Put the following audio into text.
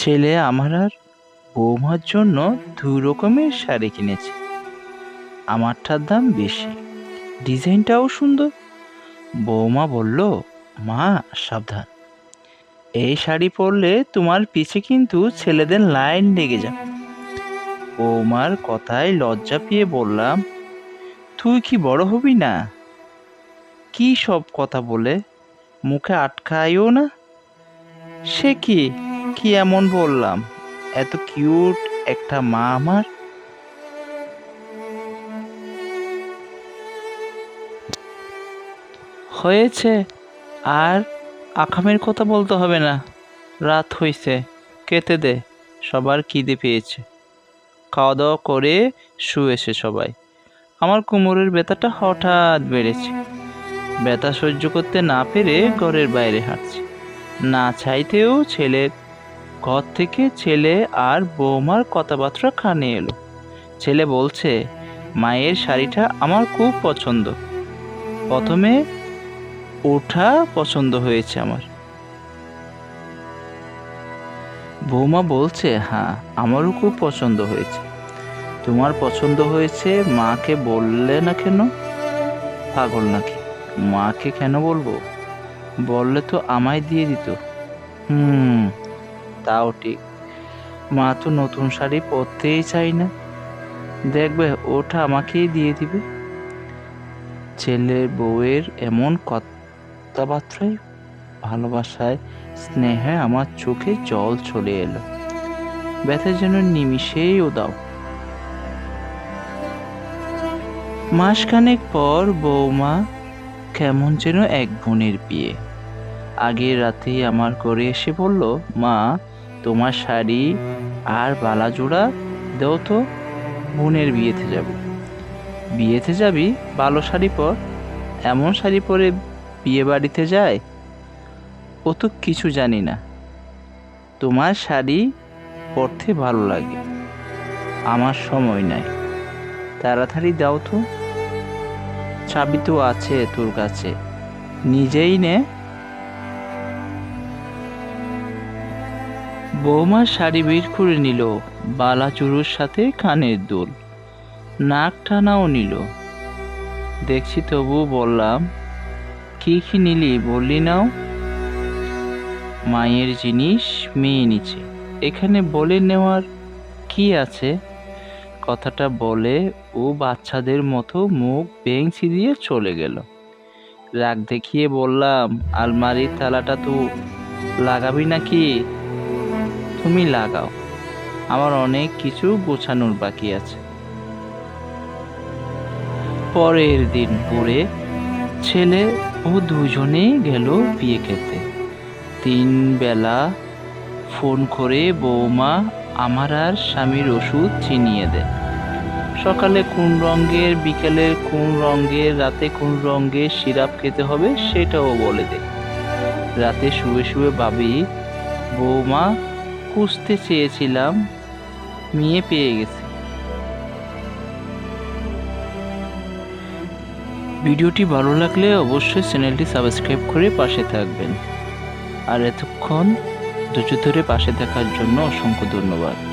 ছেলে আমার আর বৌমার জন্য দু রকমের শাড়ি কিনেছে। আমারটার দাম বেশি। ডিজাইনটাও সুন্দর। বৌমা বলল, মা, সাবধান। এই শাড়ি পরলে তোমার পিছে কিন্তু ছেলেদের লাইন লেগে যাবে। বৌমার কথায় লজ্জা পেয়ে বললাম, তুই কি বড় হবি না? কি সব কথা বলে? মুখে আটকাইও না? সে কি? কি এমন বললাম? এত কিউট একটা মা আমার। হয়েছে। আর আকামের কথা বলতে হবে না। রাত হইছে। কেটে দে। সবার খিদে পেয়েছে। খাওয়া দাওয়া করে শুয়েছে সবাই। আমার কোমরের ব্যথাটা হঠাৎ বেড়েছে। ব্যথা সহ্য করতে না পেরে ঘরের বাইরে হাঁটছি। না চাইতেও ছেলের ঘর থেকে ছেলে আর বৌমার কথাবার্তা কানে এলো। ছেলে বলছে, মায়ের শাড়িটা আমার খুব পছন্দ। প্রথমে ওঠা পছন্দ হয়েছে আমার। বৌমা বলছে হ্যাঁ আমারও খুব পছন্দ হয়েছে। তোমার পছন্দ হয়েছে মাকে বললে না কেন? পাগল নাকি? মাকে কেন বলব? বললে তো আমায় দিয়ে দিত। হুম তাও ঠিক। মা তো নতুন শাড়ি পরতেই চাই না। দেখবে, ওটা আমাকেই দিয়ে দিবে। ছেলের বউয়ের এমন কথাবার্তায়, ভালোবাসায়, স্নেহে আমার চোখে জল চলে এলো। ব্যথা যেন নিমিষেই ও দাও। মাসখানেক পর বৌমা কেমন যেন এক বোনের বিয়ে। আগের রাতেই আমার করে এসে বলল, মা তোমার শাড়ি আর বালা জোড়া দেও তো, বোনের বিয়েতে যাব। বিয়েতে যাবি ভালো শাড়ি পর, এমন শাড়ি পরে বিয়ে বাড়িতে যায়? ও তো কিছু জানি না। তোমার শাড়ি পরতে ভালো লাগে, আমার সময় নাই। তাড়াতাড়ি দাও তো। চাবি তো আছে তোর কাছে, নিজেই নে। বৌমা শাড়ি বের করে নিল বালা চুরুর সাথে কানের দুল। নাক টানাও নিল। দেখছি তবু বললাম, কি কি নিলি বললি নাও। মায়ের জিনিস মেয়ে নিচে এখানে বলে নেওয়ার কি আছে? কথাটা বলে ও বাচ্চাদের মতো মুখ বেঞ্চি দিয়ে চলে গেল। রাগ দেখিয়ে বললাম, আলমারির তালাটা তো লাগাবি নাকি? তুমি লাগাও। আমার অনেক কিছু গোছানোর বাকি আছে। পরের দিন পরে ছেলে ও দুজনেই গেল বিয়ে খেতে। তিন বেলা ফোন করে বৌমা আমার আর স্বামীর ওষুধ চিনিয়ে দেয়। সকালে কোন রঙের, বিকেলে কোন রঙের, রাতে কোন রঙের সিরাপ খেতে হবে সেটাও বলে দেয়। রাতে শুয়ে শুয়ে ভাবি, বৌমা খুঁজতে চেয়েছিলাম, মেয়ে পেয়ে গেছি। ভিডিওটি ভালো লাগলে অবশ্যই চ্যানেলটি সাবস্ক্রাইব করে পাশে থাকবেন। আর এতক্ষণ ধৈর্য ধরে পাশে থাকার জন্য অসংখ্য ধন্যবাদ।